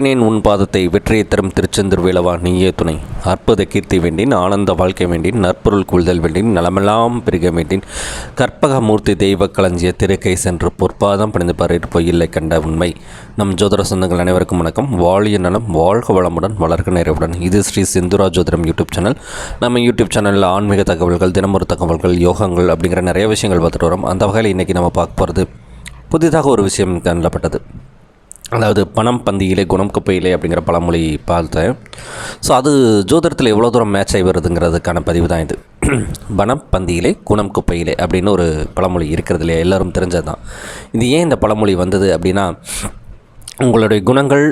பற்றினேன் உன் பாதத்தை வெற்றியை தரும் திருச்செந்தூர் வேளவா நீயே துணை. அற்புத கீர்த்தி வேண்டின் ஆனந்த வாழ்க்கை வேண்டின் நற்பொருள் கூழ்தல் வேண்டின் நலமெல்லாம் பெருக வேண்டின் கற்பகமூர்த்தி தெய்வ களஞ்சிய திருக்கை சென்று பொற்பாதம் பணிந்து பாரிட்டு பொய்யில்லை கண்ட உண்மை. நம் ஜோதிட சொந்தங்கள் அனைவருக்கும் வணக்கம். வாழிய நலம் வாழ்க வளமுடன் வளர்க்க நிறைவுடன். இது ஸ்ரீ சிந்துரா ஜோதிடம் யூடியூப் சேனல். நம்ம யூடியூப் சேனலில் ஆன்மீக தகவல்கள் தினமொரு தகவல்கள் யோகங்கள் அப்படிங்கிற நிறைய விஷயங்கள் பார்த்துட்டு வரோம். அந்த வகையில் இன்றைக்கி நம்ம பார்க்க போகிறது புதிதாக ஒரு விஷயம் கண்டப்பட்டது அதாவது பணம் பந்தியிலே குணம் குப்பையிலே அப்படிங்கிற பழமொழி பார்த்தேன். ஸோ அது ஜோதிடத்தில் எவ்வளோ தூரம் மேட்ச் ஆகி வருதுங்கிறதுக்கான பதிவு தான் இது. பணம் பந்தியிலே குணம் குப்பையிலே அப்படின்னு ஒரு பழமொழி இருக்கிறது இல்லையா? எல்லோரும் தெரிஞ்சது தான் இது ஏன் இந்த பழமொழி வந்தது அப்படின்னா உங்களுடைய குணங்கள்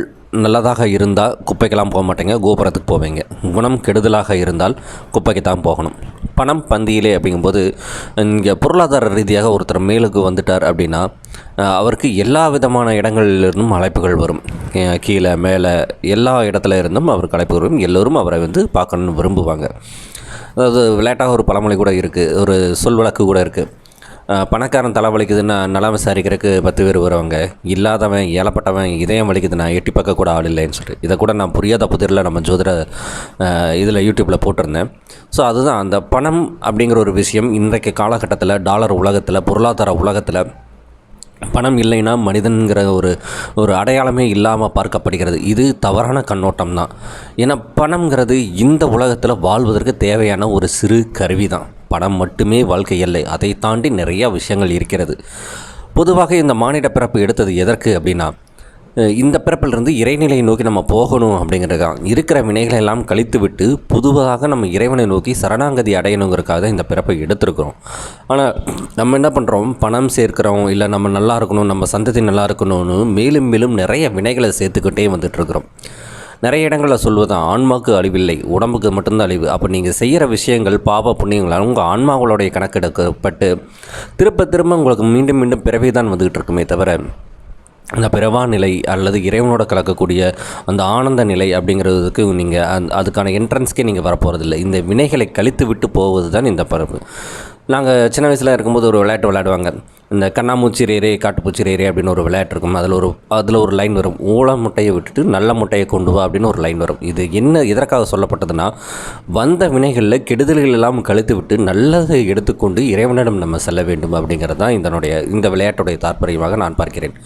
நல்லதாக இருந்தால் குப்பைக்கெல்லாம் போக மாட்டேங்க கோபுரத்துக்கு போவீங்க. குணம் கெடுதலாக இருந்தால் குப்பைக்கு தான் போகணும். பணம் பந்தியிலே அப்படிங்கும்போது இங்கே பொருளாதார ரீதியாக ஒருத்தர் மேலுக்கு வந்துட்டார் அப்படின்னா அவருக்கு எல்லா விதமான இடங்களிலிருந்தும் அழைப்புகள் வரும். கீழே மேலே எல்லா இடத்துல இருந்தும் அவருக்கு அழைப்பு வரும். எல்லோரும் அவரை வந்து பார்க்கணுன்னு விரும்புவாங்க. அதாவது விளையாட்டாக ஒரு பழமொழி கூட இருக்குது ஒரு சொல் வழக்கு கூட இருக்குது பணக்காரன் தலை வலிக்குதுன்னா நலம் விசாரிக்கிறதுக்கு பத்து பேர் வருவாங்க. இல்லாதவன் ஏழப்பட்டவன் இதயம் வலிக்குதுன்னா எட்டி பார்க்க கூட ஆள் இல்லைன்னு சொல்லிட்டு. இதை கூட நான் புரியாத புதிரில் நம்ம ஜோதிட இதில் யூடியூப்பில் போட்டிருந்தேன். ஸோ அதுதான் அந்த பணம் அப்படிங்கிற ஒரு விஷயம். இன்றைக்கு காலகட்டத்தில் டாலர் உலகத்தில் பொருளாதார உலகத்தில் பணம் இல்லைன்னா மனிதன்கிற ஒரு ஒரு அடையாளமே இல்லாமல் பார்க்கப்படுகிறது. இது தவறான கண்ணோட்டம் தான் ஏன்னா பணம்ங்கிறது இந்த உலகத்தில் வாழ்வதற்கு தேவையான ஒரு சிறு கருவி தான் பணம் மட்டுமே வாழ்க்கை இல்லை அதை தாண்டி நிறையா விஷயங்கள் இருக்கிறது. பொதுவாக இந்த மானிட பிறப்பு எடுத்தது எதற்கு அப்படின்னா இந்த பிறப்பிலிருந்து இறைநிலையை நோக்கி நம்ம போகணும் அப்படிங்கிறது தான் இருக்கிற வினைகளை எல்லாம் கழித்து விட்டு புதுவாக நம்ம இறைவனை நோக்கி சரணாங்கதி அடையணுங்கிறதுக்காக தான் இந்த பிறப்பை எடுத்திருக்கிறோம். ஆனால் நம்ம என்ன பண்ணுறோம் பணம் சேர்க்கிறோம் இல்லை நம்ம நல்லா இருக்கணும் நம்ம சந்ததி நல்லா இருக்கணும்னு மேலும் மேலும் நிறைய வினைகளை சேர்த்துக்கிட்டே வந்துட்டுருக்குறோம் நிறைய இடங்களில் சொல்வது ஆன்மாவுக்கு அழிவில்லை உடம்புக்கு மட்டும்தான் அழிவு. அப்போ நீங்கள் செய்கிற விஷயங்கள் பாவ புண்ணியங்களால் உங்கள் ஆன்மாவுடைய கணக்கெடுக்கப்பட்டு திரும்ப திரும்ப உங்களுக்கு மீண்டும் மீண்டும் பிறவி தான் வந்துகிட்டு இருக்குமே தவிர அந்த பிறவா நிலை அல்லது இறைவனோட கலக்கக்கூடிய அந்த ஆனந்த நிலை அப்படிங்கிறதுக்கு நீங்கள் அந் அதுக்கான என்ட்ரன்ஸ்க்கே நீங்கள் வரப்போகிறதில்ல இந்த வினைகளை கழித்து விட்டு போவது தான் இந்த பரப்பு. நாங்கள் சின்ன வயசில் இருக்கும்போது ஒரு விளையாட்டு விளையாடுவாங்க. இந்த கண்ணாமூச்சி ரேரே காட்டுப்பூச்சி ரேரே அப்படின்னு ஒரு விளையாட்டு இருக்கும். அதில் ஒரு அதில் ஒரு லைன் வரும். ஊழ முட்டையை விட்டுட்டு நல்ல முட்டையை கொண்டு வா அப்படின்னு ஒரு லைன் வரும். இது என்ன எதற்காக சொல்லப்பட்டதுன்னா வந்த வினைகளில் கெடுதல்கள் எல்லாம் கழித்து விட்டு நல்லதை எடுத்துக்கொண்டு இறைவனிடம் நம்ம செல்ல வேண்டும் அப்படிங்கிறது தான் இதனுடைய இந்த விளையாட்டுடைய தாற்பயமாக நான் பார்க்கிறேன்.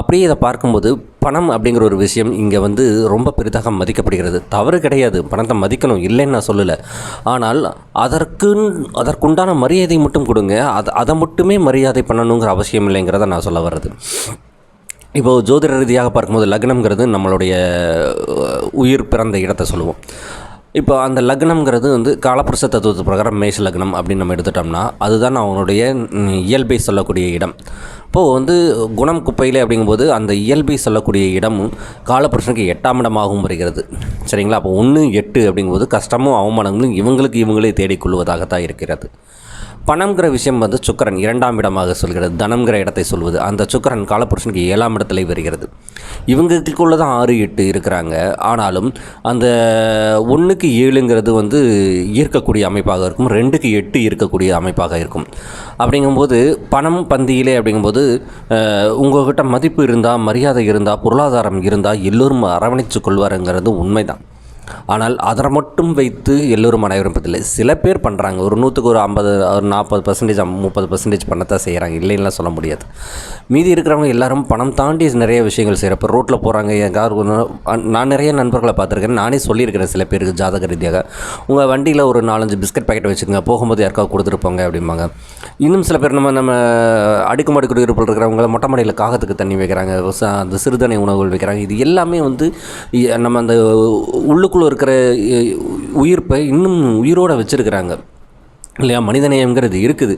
அப்படியே இதை பார்க்கும்போது பணம் அப்படிங்கிற ஒரு விஷயம் இங்கே வந்து ரொம்ப பெரிதாக மதிக்கப்படுகிறது. தவறு கிடையாது. பணத்தை மதிக்கணும். இல்லைன்னு நான் சொல்லலை. ஆனால் அதற்கு அதற்குண்டான மரியாதை மட்டும் கொடுங்க. அதை அதை மட்டுமே மரியாதை பண்ணணுங்கிற அவசியம் இல்லைங்கிறத நான் சொல்ல வர்றது. இப்போது ஜோதிட ரீதியாக பார்க்கும்போது லக்னம்ங்கிறது நம்மளுடைய உயிர் பிறந்த இடத்தை சொல்லுவோம். இப்போ அந்த லக்னம்ங்கிறது வந்து காலப்புருஷ தத்துவத்து பிரகாரம் மேஷ லக்னம் அப்படின்னு நம்ம எடுத்துட்டோம்னா அதுதான் அவனுடைய இயல்பை சொல்லக்கூடிய இடம். இப்போது வந்து குணம் குப்பையிலே அப்படிங்கும்போது அந்த இயல்பை சொல்லக்கூடிய இடமும் காலப்புருஷனுக்கு எட்டாம் இடமாகவும் வருகிறது. சரிங்களா? அப்போ ஒன்று எட்டு அப்படிங்கும்போது கஷ்டமும் அவமானங்களும் இவங்களுக்கு இவங்களே தேடிக்கொள்வதாகத்தான் இருக்கிறது. பணம்ங்கிற விஷயம் வந்து சுக்கரன் இரண்டாம் இடமாக சொல்கிறது தனம்ங்கிற இடத்தை சொல்வது. அந்த சுக்கரன் காலப்புருஷனுக்கு ஏழாம் இடத்துல வருகிறது. இவங்களுக்குள்ள தான் ஆறு எட்டு இருக்கிறாங்க. ஆனாலும் அந்த ஒன்றுக்கு ஏழுங்கிறது வந்து ஈர்க்கக்கூடிய அமைப்பாக இருக்கும். ரெண்டுக்கு எட்டு இருக்கக்கூடிய அமைப்பாக இருக்கும். அப்படிங்கும்போது பணம் பந்தியிலே அப்படிங்கும்போது உங்கள்கிட்ட மதிப்பு இருந்தால் மரியாதை இருந்தால் பொருளாதாரம் இருந்தால் எல்லோரும் அரவணைச்சு கொள்வாருங்கிறது உண்மைதான். ஆனால் அதை மட்டும் வைத்து எல்லோரும் அனைவரும் சில பேர் பண்ணுறாங்க ஒரு நூற்றுக்கு ஒரு ஐம்பது ஒரு நாற்பது பர்சன்டேஜ் முப்பது பர்சன்டேஜ் பண்ணத்தான் செய்கிறாங்க இல்லைன்னுலாம் சொல்ல முடியாது. மீதி இருக்கிறவங்க எல்லாரும் பணம் தாண்டி நிறைய விஷயங்கள் செய்கிறப்ப ரோட்டில் போகிறாங்க என் கார் நான் நிறைய நண்பர்களை பார்த்துருக்கேன். நானே சொல்லியிருக்கிறேன் சில பேருக்கு ஜாதக ரீதியாக. உங்கள் வண்டியில் ஒரு நாலஞ்சு பிஸ்கட் பேக்கெட் வச்சுக்கோங்க. போகும்போது யாருக்காவது கொடுத்துருப்பாங்க அப்படிம்பாங்க. இன்னும் சில பேர் நம்ம நம்ம அடுக்குமாடி குடியிருப்பில் இருக்கிறவங்கள மொட்டை மாடியில் காகத்துக்கு தண்ணி வைக்கிறாங்க. அந்த சிறுதானிய உணவுகள் வைக்கிறாங்க. இது எல்லாமே வந்து நம்ம அந்த உள்ளுக்கு உள்ளுக்குள்ளே இருக்கிற உயிர்ப்பை இன்னும் உயிரோடு வச்சுருக்கிறாங்க. இல்லையா? மனிதநேயம்ங்கிறது இருக்குது.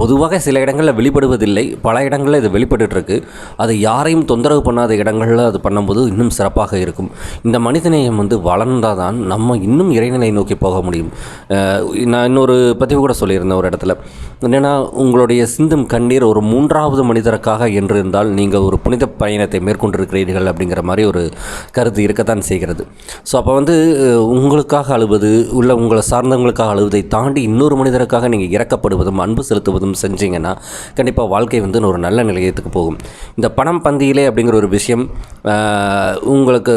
பொதுவாக சில இடங்களில் வெளிப்படுவதில்லை. பல இடங்களில் இது வெளிப்பட்டுருக்கு இருக்கு அது யாரையும் தொந்தரவு பண்ணாத இடங்களில் அது பண்ணும்போது இன்னும் சிறப்பாக இருக்கும். இந்த மனிதநேயம் வந்து வளர்ந்தால் தான் நம்ம இன்னும் இறைநிலை நோக்கி போக முடியும். நான் இன்னொரு பதிவு கூட சொல்லியிருந்தேன் ஒரு இடத்துல. என்னென்னா உங்களுடைய சிந்தும் கண்ணீர் ஒரு மூன்றாவது மனிதருக்காக என்று இருந்தால் நீங்கள் ஒரு புனித பயணத்தை மேற்கொண்டிருக்கிறீர்கள் அப்படிங்கிற மாதிரி ஒரு கருத்து இருக்கத்தான் செய்கிறது. ஸோ அப்போ வந்து உங்களுக்காக அழுவது உள்ள உங்களை சார்ந்தவங்களுக்காக அழுவதை தாண்டி இன்னொரு மனிதர் மனிதருக்காக நீங்கள் இறக்கப்படுவதும் அன்பு செலுத்துவதும் செஞ்சீங்கன்னா கண்டிப்பாக வாழ்க்கை வந்து ஒரு நல்ல நிலையத்துக்கு போகும். இந்த பணம் பந்தியிலே அப்படிங்கிற ஒரு விஷயம் உங்களுக்கு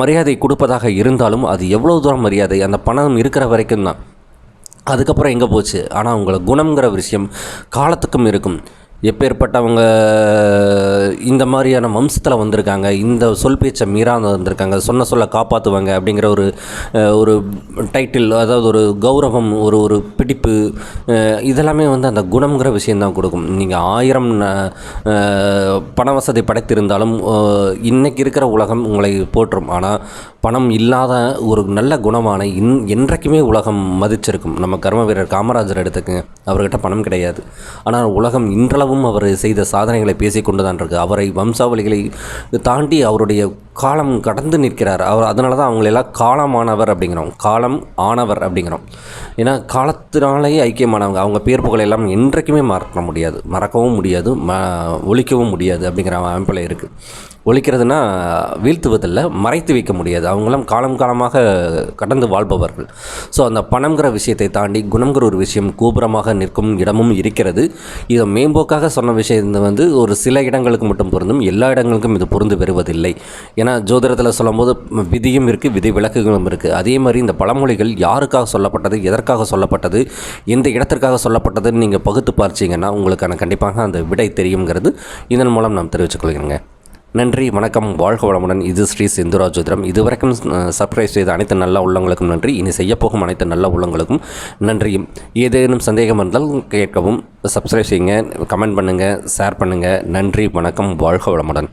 மரியாதை கொடுப்பதாக இருந்தாலும் அது எவ்வளோ தூரம் மரியாதை? அந்த பணம் இருக்கிற வரைக்கும் தான். அதுக்கப்புறம் எங்கே போச்சு? ஆனால் உங்களை குணங்கிற விஷயம் காலத்துக்கும் இருக்கும். எப்பேற்பட்டவங்க இந்த மாதிரியான வம்சத்தில் வந்திருக்காங்க இந்த சொல் பேச்சை மீறாமல் வந்திருக்காங்க சொன்ன சொல்ல காப்பாற்றுவாங்க அப்படிங்கிற ஒரு ஒரு டைட்டில் அதாவது ஒரு கௌரவம் ஒரு ஒரு பிடிப்பு இதெல்லாமே வந்து அந்த குணங்கிற விஷயந்தான் கொடுக்கும். நீங்கள் ஆயிரம் பண வசதி படைத்திருந்தாலும் இன்றைக்கி இருக்கிற உலகம் உங்களை போற்றும். ஆனால் பணம் இல்லாத ஒரு நல்ல குணமான இன் என்றைக்குமே உலகம் மதிச்சிருக்கும். நம்ம கர்ம வீரர் காமராஜர் எடுத்துக்கங்க. அவர்கிட்ட பணம் கிடையாது. ஆனால் உலகம் இன்றளவும் அவர் செய்த சாதனைகளை பேசிக்கொண்டு தான் இருக்கு. அவரை வம்சாவளிகளை தாண்டி அவருடைய காலம் கடந்து நிற்கிறார். அவர் அதனால தான் அவங்களெல்லாம் காலமானவர் அப்படிங்கிறோம். காலம் ஆனவர் அப்படிங்கிறோம். ஏன்னா காலத்தினாலேயே ஐக்கியமானவங்க. அவங்க பேர் புகழ் எல்லாம் என்றைக்குமே மறக்க முடியாது. மறக்கவும் முடியாது. ம ஒழிக்கவும் முடியாது அப்படிங்கிற அமைப்பில் இருக்குது ஒழிக்கிறதுனா வீழ்த்துவதில்லை மறைத்து வைக்க முடியாது. அவங்களாம் காலம் காலமாக கடந்து வாழ்பவர்கள். ஸோ அந்த பணங்கிற விஷயத்தை தாண்டி குணங்கிற ஒரு விஷயம் கோபுரமாக நிற்கும் இடமும் இருக்கிறது. இதை மேம்போக்காக சொன்ன விஷயம் வந்து ஒரு சில இடங்களுக்கு மட்டும் பொருந்தும் எல்லா இடங்களுக்கும் இது பொருந்து பெறுவதில்லை. ஏன்னா ஜோதிடத்தில் சொல்லும்போது விதியும் இருக்குது விதி விளக்குகளும் இருக்குது அதே மாதிரி இந்த பழமொழிகள் யாருக்காக சொல்லப்பட்டது எதற்காக சொல்லப்பட்டது எந்த இடத்திற்காக சொல்லப்பட்டதுன்னு நீங்கள் பகுத்து பார்த்தீங்கன்னா உங்களுக்கான கண்டிப்பாக அந்த விடை தெரியுங்கிறது இதன் மூலம் நாம் தெரிவித்துக் கொள்கிறேங்க. நன்றி வணக்கம் வாழ்க வளமுடன். இது ஸ்ரீ சிந்துரா ஜோதிடம். இதுவரைக்கும் சப்ஸ்கிரைப் செய்த அனைத்து நல்ல உள்ளங்களுக்கும் நன்றி. இனி செய்யப்போகும் அனைத்து நல்ல உள்ளங்களுக்கும் நன்றியும் ஏதேனும் சந்தேகம் இருந்தால் கேட்கவும் சப்ஸ்கிரைப் செய்யுங்க கமெண்ட் பண்ணுங்கள் ஷேர் பண்ணுங்கள் நன்றி வணக்கம் வாழ்க வளமுடன்.